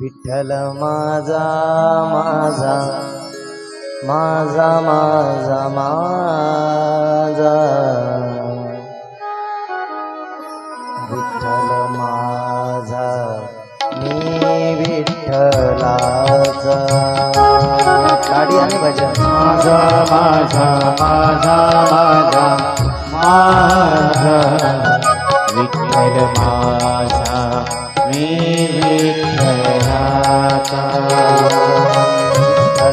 विठ्ठल माझा माझा माझा माझा माझा. विठ्ठल माझा मी विठ्ठलाचा. गाडी आणि भजन. माझा माझा माझा माझा माझा. विठ्ठल माझा मी विठ्ठल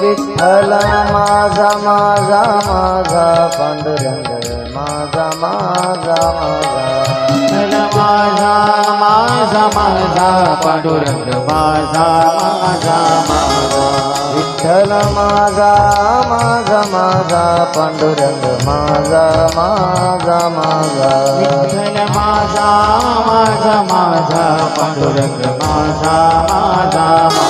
विठ्ठल माझा माझा माझा पांडुरंग माझा माझा माझा. माझा माझा माझा पांडुरंग माझा माझा माझा. विठ्ठल माझा माझा माझा पांडुरंग माझा माझा माझा. विठ्ठल माझा माझा माझा पांडुरंग माझा माझा.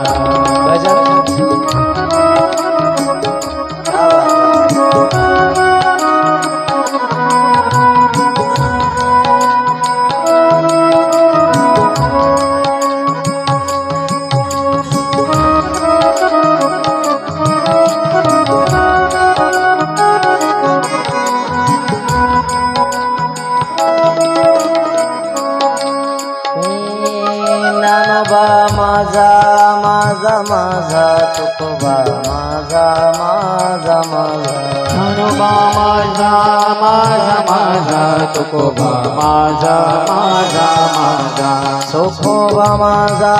माझा माझा तुकोबा माझा माझा माझा. हनुमा माझा माझा माझा तुकोबा माझा माझा माझा. सोखोबा माझा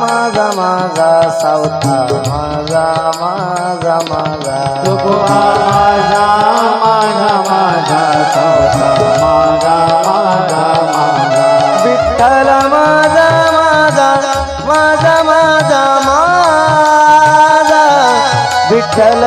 माझा माझा सावता माझा माझा माझा. तुकोबा विठ्ठल